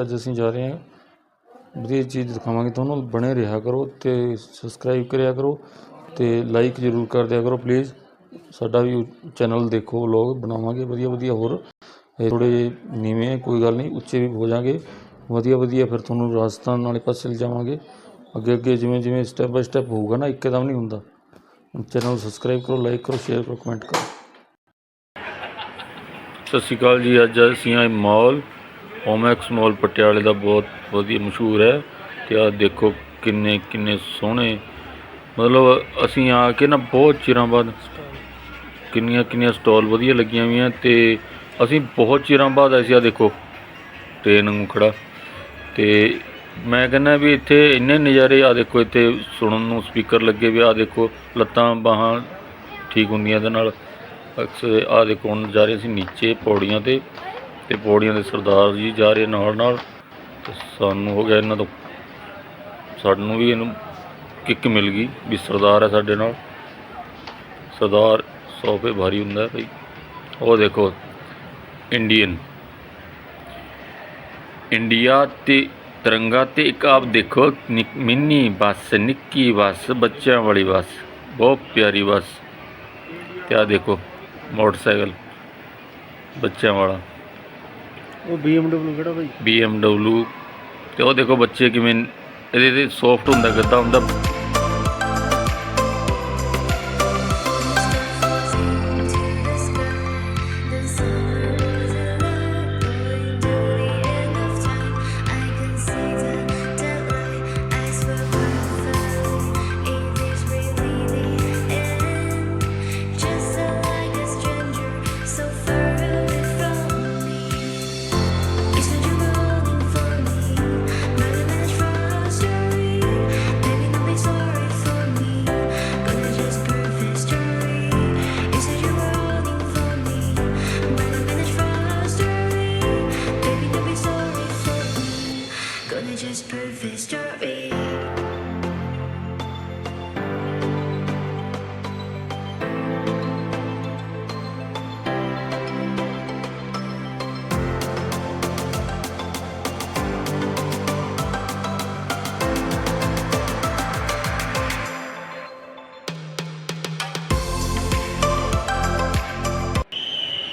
ਅੱਜ ਅਸੀਂ ਜਾ ਰਹੇ ਹਾਂ। ਵਧੀਆ ਚੀਜ਼ ਦਿਖਾਵਾਂਗੇ। ਤੁਹਾਨੂੰ ਬਣੇ ਰਿਹਾ ਕਰੋ ਤੇ ਸਬਸਕ੍ਰਾਈਬ ਕਰਿਆ ਕਰੋ ਤੇ ਲਾਈਕ ਜ਼ਰੂਰ ਕਰ ਦਿਆ ਕਰੋ। ਪਲੀਜ਼ ਸਾਡਾ ਵੀ ਚੈਨਲ ਦੇਖੋ ਵਲੋਗ ਬਣਾਵਾਂਗੇ। ਵਧੀਆ ਵਧੀਆ ਹੋਰ। ਇਹ ਥੋੜ੍ਹੇ ਨੀਵੇਂ ਹੈ, ਕੋਈ ਗੱਲ ਨਹੀਂ ਉੱਚੇ ਵੀ ਹੋ ਜਾਾਂਗੇ। ਵਧੀਆ ਵਧੀਆ ਫਿਰ ਤੁਹਾਨੂੰ ਰਾਜਸਥਾਨ ਵਾਲੇ ਪਾਸੇ ਲਿਜਾਵਾਂਗੇ ਅੱਗੇ ਅੱਗੇ ਜਿਵੇਂ ਜਿਵੇਂ ਸਟੈਪ ਬਾਈ ਸਟੈਪ ਹੋਊਗਾ ਨਾ ਇੱਕਦਮ ਨਹੀਂ ਹੁੰਦਾ। ਚੈਨਲ ਨੂੰ ਸਬਸਕ੍ਰਾਈਬ ਕਰੋ ਲਾਈਕ ਕਰੋ ਸ਼ੇਅਰ ਕਰੋ ਕਮੈਂਟ ਕਰੋ। ਸਤਿ ਸ਼੍ਰੀ ਅਕਾਲ ਜੀ। ਅੱਜ ਅਸੀਂ ਆਏ ਮਾਲ। ਓਮੈਕਸ ਮਾਲ ਪਟਿਆਲੇ ਦਾ ਬਹੁਤ ਵਧੀਆ ਮਸ਼ਹੂਰ ਹੈ ਤੇ ਆਹ ਦੇਖੋ ਕਿੰਨੇ ਕਿੰਨੇ ਸੋਹਣੇ। ਮਤਲਬ ਅਸੀਂ ਆ ਕੇ ਨਾ ਬਹੁਤ ਚਿਰਾਂ ਬਾਅਦ ਕਿੰਨੀਆਂ ਕਿੰਨੀਆਂ ਸਟਾਲ ਵਧੀਆ ਲੱਗੀਆਂ ਹੋਈਆਂ ਤੇ ਅਸੀਂ ਬਹੁਤ ਚਿਰਾਂ ਬਾਅਦ ਆਏ ਸੀ ਆ ਦੇਖੋ, ਟ੍ਰੇਨ ਨੂੰ ਖੜਾ। ਤੇ ਮੈਂ ਕਹਿੰਦਾ ਵੀ ਇੱਥੇ ਇੰਨੇ ਨਜ਼ਾਰੇ ਆ ਦੇਖੋ ਇੱਥੇ ਸੁਣਨ ਨੂੰ ਸਪੀਕਰ ਲੱਗੇ ਵੀ ਆ ਦੇਖੋ ਲੱਤਾਂ, ਬਾਹਾਂ ਠੀਕ ਹੁੰਦੀਆਂ ਇਹਦੇ ਨਾਲ। ਅਕਸਰ ਆ ਦੇਖੋ ਹੁਣ ਜਾ ਰਹੇ ਸੀ ਨੀਚੇ ਪੌੜੀਆਂ ਤੇ। ਤੇ ਪੌੜੀਆਂ ਦੇ ਸਰਦਾਰ ਜੀ ਜਾ ਰਹੇ ਨਾਲ ਨਾਲ ਤੇ ਸਾਨੂੰ ਹੋ ਗਿਆ ਇਹਨਾਂ ਤੋਂ, ਸਾਨੂੰ ਵੀ ਇਹਨੂੰ ਕਿੱਕ ਮਿਲ ਗਈ ਵੀ ਸਰਦਾਰ ਹੈ ਸਾਡੇ ਨਾਲ। ਸਰਦਾਰ ਸੋਫੇ ਭਾਰੀ ਹੁੰਦਾ ਹੈ ਭਾਈ ਉਹ ਦੇਖੋ ਇੰਡੀਅਨ ਇੰਡੀਆ ਤੇ ਤਿਰੰਗਾ ਤੇ ਇੱਕ ਆਪ ਦੇਖੋ, ਨਿੱਕ- ਮਿੰਨੀ ਬੱਸ, ਨਿੱਕੀ ਬੱਸ, ਬੱਚਿਆਂ ਵਾਲੀ ਬੱਸ, ਬਹੁਤ ਪਿਆਰੀ ਬੱਸ। ਤੇ ਆ ਦੇਖੋ, ਮੋਟਰਸਾਈਕਲ, ਬੱਚਿਆਂ ਵਾਲਾ। ਉਹ BMW ਕਿਹੜਾ ਭਾਈ BMW ਤੇ ਉਹ ਦੇਖੋ ਬੱਚੇ ਕਿਵੇਂ ਇਹਦੇ ਤੇ ਸੌਫਟ ਹੁੰਦਾ ਗੱਦਾ ਹੁੰਦਾ। Gonna just story.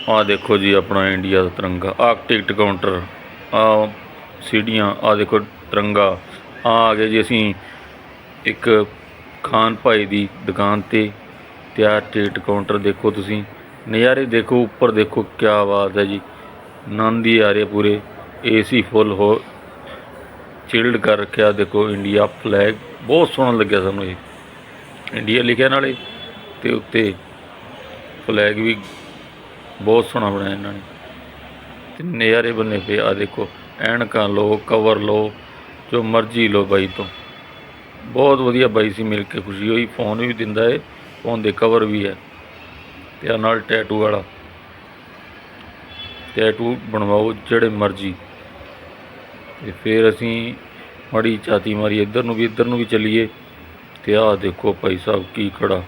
ਆ ਦੇਖੋ ਜੀ ਆਪਣਾ ਇੰਡੀਆ ਦਾ ਤਿਰੰਗਾ ਆ ਟਿਕਟ ਕਾਊਂਟਰ ਆ ਸੀੜੀਆਂ ਆ ਦੇਖੋ ਤਿਰੰਗਾ। ਆ ਆ ਗਏ ਜੀ ਅਸੀਂ ਇੱਕ ਖਾਨ ਭਾਈ ਦੀ ਦੁਕਾਨ ਤੇ ਤਿਆਰ ਟੇਟ ਕਾਊਂਟਰ ਦੇਖੋ ਤੁਸੀਂ। ਨਜ਼ਾਰੇ ਦੇਖੋ, ਉੱਪਰ ਦੇਖੋ ਕੀ ਆਵਾਜ਼ ਹੈ ਜੀ। ਆਨੰਦ ਹੀ ਆ ਰਿਹਾ ਪੂਰੇ। ਏਸੀ ਫੁੱਲ ਹੋ ਚਿਲਡ ਕਰ ਰੱਖਿਆ। ਦੇਖੋ ਇੰਡੀਆ ਫਲੈਗ ਬਹੁਤ ਸੋਹਣਾ ਲੱਗਿਆ ਸਾਨੂੰ ਇਹ। ਇੰਡੀਆ ਲਿਖਿਆ ਨਾਲੇ ਤੇ ਉੱਤੇ ਫਲੈਗ ਵੀ ਬਹੁਤ ਸੋਹਣਾ ਬਣਾਇਆ ਇਹਨਾਂ ਨੇ। ਤੇ ਨਜ਼ਾਰੇ ਬੰਨੇ ਪਏ ਆ ਦੇਖੋ। ਐਨਕਾਂ ਲਓ ਕਵਰ ਲਓ। ਜੋ ਮਰਜ਼ੀ ਲਓ ਬਾਈ ਤੋਂ। ਬਹੁਤ ਵਧੀਆ ਬਾਈ ਸੀ, ਮਿਲ ਕੇ ਖੁਸ਼ੀ ਹੋਈ। ਫੋਨ ਵੀ ਦਿੰਦਾ ਏ ਫੋਨ ਦੇ ਕਵਰ ਵੀ ਹੈ। ਤੇ ਆ ਨਾਲ ਟੈਟੂ ਵਾਲਾ। ਟੈਟੂ ਬਣਵਾਓ ਜਿਹੜੇ ਮਰਜ਼ੀ। ਤੇ ਫਿਰ ਅਸੀਂ ਮੜੀ ਛਾਤੀ ਮਾਰੀ, ਇੱਧਰ ਨੂੰ ਵੀ, ਇੱਧਰ ਨੂੰ ਵੀ ਚੱਲੀਏ। ਤੇ ਆਹ ਦੇਖੋ ਭਾਈ ਸਾਹਿਬ ਕੀ ਖੜਾ।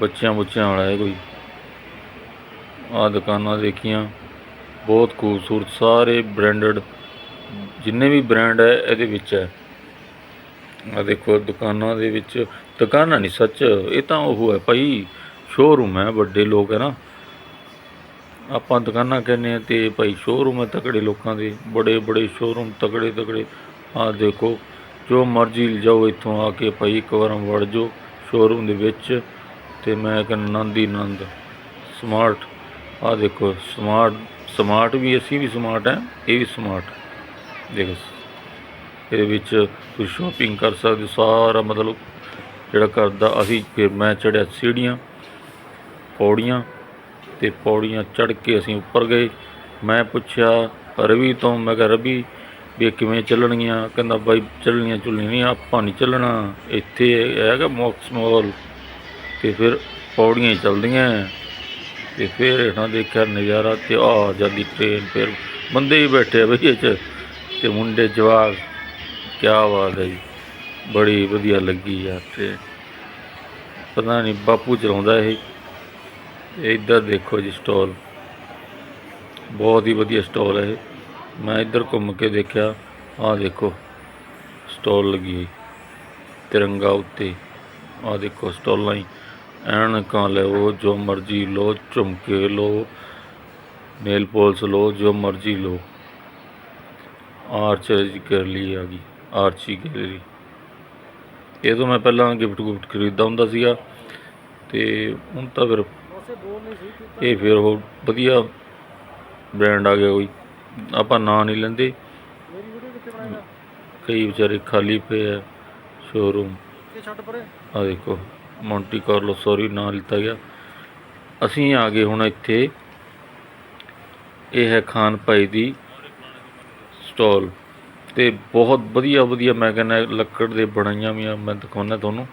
ਬੱਚਿਆਂ ਬੁੱਚਿਆਂ ਵਾਲਾ ਹੈ ਕੋਈ। ਆਹ ਦੁਕਾਨਾਂ ਦੇਖੀਆਂ, ਬਹੁਤ ਖੂਬਸੂਰਤ, ਸਾਰੇ ਬ੍ਰਾਂਡਡ ਜਿੰਨੇ ਵੀ ਬ੍ਰਾਂਡ ਹੈ, ਇਹਦੇ ਵਿੱਚ ਹੈ। ਆ ਦੇਖੋ, ਦੁਕਾਨਾਂ ਦੇ ਵਿੱਚ, ਦੁਕਾਨਾਂ ਨਹੀਂ ਸੱਚ, ਇਹ ਤਾਂ ਉਹ ਹੈ ਭਾਈ ਸ਼ੋਰੂਮ ਹੈ, ਵੱਡੇ ਲੋਕ ਹੈ ਨਾ। ਆਪਾਂ ਦੁਕਾਨਾਂ ਕਹਿੰਦੇ ਆ ਤੇ ਭਾਈ ਸ਼ੋਰੂਮ ਹੈ ਤਕੜੇ ਲੋਕਾਂ ਦੇ, ਬੜੇ ਬੜੇ ਸ਼ੋਰੂਮ ਤਕੜੇ ਤਕੜੇ। ਆ ਦੇਖੋ, ਜੋ ਮਰਜ਼ੀ ਲਿਜਾਓ ਇੱਥੋਂ ਆ ਕੇ ਭਾਈ, ਇੱਕ ਵਾਰ ਵੜ ਜਾਓ ਸ਼ੋਰੂਮ ਦੇ ਵਿੱਚ ਤੇ ਮੈਂ ਕਹਿੰਦਾ ਆਨੰਦ ਹੀ ਆਨੰਦ ਸਮਾਰਟ ਆ ਦੇਖੋ ਸਮਾਰਟ ਸਮਾਰਟ ਵੀ, ਅਸੀਂ ਵੀ ਸਮਾਰਟ ਹੈ, ਇਹ ਵੀ ਸਮਾਰਟ ਦੇਖੋ ਇਹਦੇ ਵਿੱਚ ਤੁਸੀਂ ਸ਼ਾਪਿੰਗ ਕਰ ਸਕਦੇ ਹੋ, ਸਾਰਾ ਮਤਲਬ ਜਿਹੜਾ ਕਰਦਾ ਅਸੀਂ ਫਿਰ ਮੈਂ ਚੜਿਆ ਸੀੜੀਆਂ, ਪੌੜੀਆਂ ਤੇ ਪੌੜੀਆਂ ਚੜ੍ਹ ਕੇ ਅਸੀਂ ਉੱਪਰ ਗਏ। ਮੈਂ ਪੁੱਛਿਆ ਰਵੀ ਤੋਂ, ਮੈਂ ਕਿਹਾ, ਰਵੀ, ਵੀ ਇਹ ਕਿਵੇਂ ਚੱਲਣਗੀਆਂ? ਕਹਿੰਦਾ, ਬਾਈ, ਚੱਲਣੀਆਂ ਚੁੱਲਣੀਆਂ ਨਹੀਂ, ਆਪਾਂ ਨਹੀਂ ਚੱਲਣਾ। ਇੱਥੇ ਹੈਗਾ ਮੌਕਸ ਮੋਲ ਤੇ ਫਿਰ ਪੌੜੀਆਂ ਹੀ ਚੱਲਦੀਆਂ। ਤੇ ਫਿਰ ਇਹਨਾਂ ਦੇਖਿਆ ਨਜ਼ਾਰਾ ਤੇ ਆ ਜਾਂਦੀ ਟ੍ਰੇਨ ਫਿਰ ਬੰਦੇ ਹੀ ਬੈਠੇ ਆ ਬਈ ਇਹ 'ਚ। ਤੇ ਮੁੰਡੇ ਜਵਾਕ, ਕਿਆ ਬਾਤ ਹੈ ਜੀ। ਬੜੀ ਵਧੀਆ ਲੱਗੀ ਯਾਰ ਟ੍ਰੇਨ ਪਤਾ ਨਹੀਂ ਬਾਪੂ ਚਲਾਉਂਦਾ ਇਹ। ਇੱਧਰ ਦੇਖੋ ਜੀ ਸਟਾਲ। ਬਹੁਤ ਹੀ ਵਧੀਆ ਸਟਾਲ ਹੈ ਇਹ। ਮੈਂ ਇੱਧਰ ਘੁੰਮ ਕੇ ਦੇਖਿਆ, ਆਹ ਦੇਖੋ, ਸਟਾਲ ਲੱਗੀ ਹੈ ਤਿਰੰਗਾ ਉੱਤੇ, ਆਹ ਦੇਖੋ ਸਟਾਲਾਂ ਹੀ। ਐਨਕਾਂ ਲਓ, ਜੋ ਮਰਜ਼ੀ ਲਓ, ਝੁਮਕੇ ਲਓ, ਨੇਲ ਪੋਲਸ ਲਓ, ਜੋ ਮਰਜ਼ੀ ਲਓ। ਆਰਚਰੀ ਗੈਲਰੀ ਆ ਗਈ, ਆਰਚੀ ਗੈਲਰੀ ਇਹ ਤੋਂ ਮੈਂ ਪਹਿਲਾਂ ਗਿਫਟ ਗੁਫਟ ਖਰੀਦਦਾ ਹੁੰਦਾ ਸੀਗਾ ਤੇ ਹੁਣ ਤਾਂ ਫਿਰ ਇਹ ਫਿਰ ਉਹ ਵਧੀਆ ਬ੍ਰਾਂਡ ਆ ਗਿਆ ਕੋਈ। ਆਪਾਂ ਨਾਂ ਨਹੀਂ ਲੈਂਦੇ। ਕਈ ਵਿਚਾਰੇ ਖਾਲੀ ਪਏ ਆ ਸ਼ੋਰੂਮ ਇਹ ਆ ਦੇਖੋ ਮੌਂਟੀ ਕਾਰਲੋ ਸੌਰੀ ਨਾਂ ਲਿੱਤਾ ਗਿਆ। ਅਸੀਂ ਆ ਗਏ ਹੁਣ ਇੱਥੇ। ਇਹ ਹੈ ਖਾਨ ਭਾਈ ਦੀ ਸਟਾਲ ਤੇ ਬਹੁਤ ਵਧੀਆ ਵਧੀਆ ਮੈਂ ਕਹਿੰਦਾ ਲੱਕੜ ਦੇ ਬਣਾਈਆਂ ਵੀ ਆ ਮੈਂ ਦਿਖਾਉਣਾ ਤੁਹਾਨੂੰ।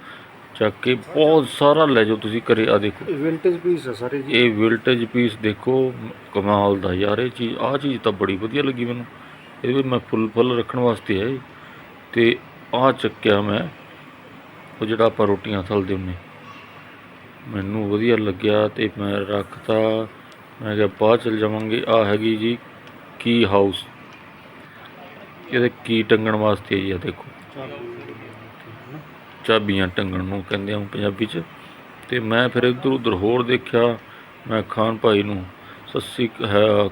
ਚੱਕ ਕੇ ਬਹੁਤ ਸਾਰਾ ਲੈ ਜਾਓ ਤੁਸੀਂ ਘਰੇ ਆ ਦੇਖੋ। ਵਿੰਟੇਜ ਪੀਸ ਆ ਸਾਰੇ ਜੀ। ਇਹ ਵਿਲਟੇਜ ਪੀਸ ਦੇਖੋ ਕਮਾਲ ਦਾ ਯਾਰ ਇਹ ਚੀਜ਼ ਆਹ ਚੀਜ਼ ਤਾਂ ਬੜੀ ਵਧੀਆ ਲੱਗੀ ਮੈਨੂੰ। ਇਹ ਵੀ ਮੈਂ ਫੁੱਲ ਫੁੱਲ ਰੱਖਣ ਵਾਸਤੇ ਹੈ। ਤੇ ਆਹ ਚੱਕਿਆ ਮੈਂ ਉਹ ਜਿਹੜਾ ਆਪਾਂ ਰੋਟੀਆਂ ਥਲਦੇ ਹੁੰਨੇ। ਮੈਨੂੰ ਵਧੀਆ ਲੱਗਿਆ ਤੇ ਮੈਂ ਰੱਖਤਾ। ਮੈਂ ਕਿਹਾ ਬਾਅਦ ਚਲ ਜਾਵਾਂਗੇ। ਆ ਹੈਗੀ ਜੀ ਕੀ ਹਾਊਸ ਇਹਦੇ ਕੀ ਟੰਗਣ ਵਾਸਤੇ ਜੀ ਆ ਦੇਖੋ। ਚਾਬੀਆਂ ਟੰਗਣ ਨੂੰ ਕਹਿੰਦੇ ਆ ਪੰਜਾਬੀ ਚ। ਤੇ ਮੈਂ ਫਿਰ ਇੱਧਰ ਉੱਧਰ ਹੋਰ ਦੇਖਿਆ, ਮੈਂ ਖਾਨ ਭਾਈ ਨੂੰ, ਸੱਸੀ ਹੈ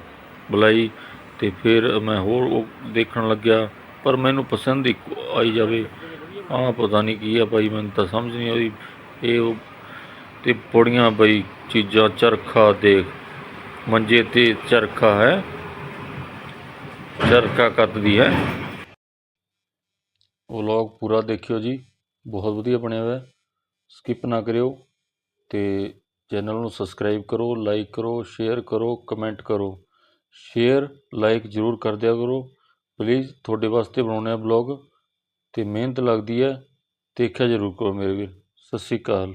ਬੁਲਾਈ ਤੇ ਫਿਰ ਮੈਂ ਹੋਰ ਉਹ ਦੇਖਣ ਲੱਗਿਆ, ਪਰ ਮੈਨੂੰ ਪਸੰਦ ਹੀ ਆਈ ਜਾਵੇ। ਆਹ ਪਤਾ ਨਹੀਂ ਕੀ ਆ ਭਾਈ, ਮੈਨੂੰ ਤਾਂ ਸਮਝ ਨਹੀਂ ਆਈ। ਇਹ ਉਹ ਤੇ ਬੜੀਆਂ ਬਈ ਚੀਜ਼ਾਂ, ਚਰਖਾ ਦੇਖ। ਮੰਜੇ ਤੇ ਚਰਖਾ ਹੈ। ਚਰਖਾ ਕੱਤਦੀ ਹੈ। ਵਲੌਗ ਪੂਰਾ ਦੇਖਿਓ ਜੀ, ਬਹੁਤ ਵਧੀਆ ਬਣਿਆ ਹੋਇਆ। ਸਕਿਪ ਨਾ ਕਰਿਓ ਤੇ ਚੈਨਲ ਨੂੰ ਸਬਸਕ੍ਰਾਈਬ ਕਰੋ ਲਾਈਕ ਕਰੋ ਸ਼ੇਅਰ ਕਰੋ ਕਮੈਂਟ ਕਰੋ। ਸ਼ੇਅਰ ਲਾਈਕ ਜ਼ਰੂਰ ਕਰ ਦਿਆ ਕਰੋ। ਪਲੀਜ਼ ਤੁਹਾਡੇ ਵਾਸਤੇ ਬਣਾਉਣੇ ਆ ਬਲੌਗ ਤੇ ਮਿਹਨਤ ਲੱਗਦੀ ਹੈ। ਦੇਖਿਆ ਜ਼ਰੂਰ ਕਰੋ ਮੇਰੇ ਵੀਰ। ਸਤਿ ਸ਼੍ਰੀ ਅਕਾਲ।